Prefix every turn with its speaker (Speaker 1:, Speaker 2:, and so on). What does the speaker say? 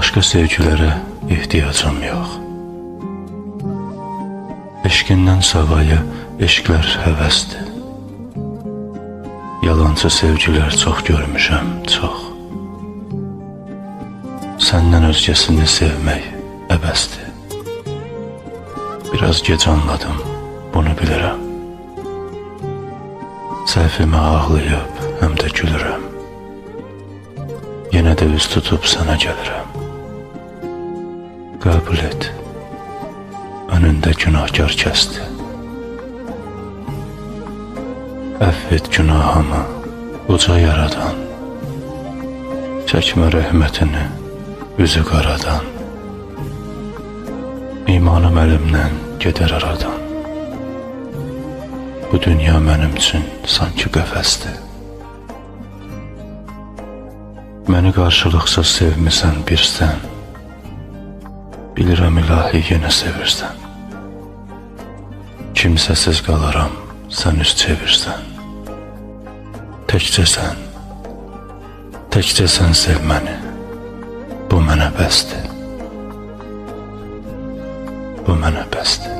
Speaker 1: Başka sevgilere ihtiyacım yok. Eşkinden savaya eşkler həvəsdir. Yalancı sevgilər çox görmüşəm, çox. Səndən özgəsini sevmək əbəsdir. Biraz gec anladım, bunu bilirəm. Səhvimə ağlayıb, həm də gülürəm. Yenə də üz tutub sənə gəlirəm. Qəbul et. Önündə günahkar kəsdi. Əff et günahımı, uca yaradan. Çəkmə rəhmətini, üzü qaradan. İmanım əlimdən gedər aradan. Bu dünya mənim üçün sanki qəfəsdir. Məni qarşılıqsız sevmisən birsən. Bilirəm ilahi yenə sevirsən. Kimsəsiz qalaram, sən üz çevirsən. Təkcə sən, təkcə sən sev məni. Bu mənə bəsdir. Bu mənə bəsdir.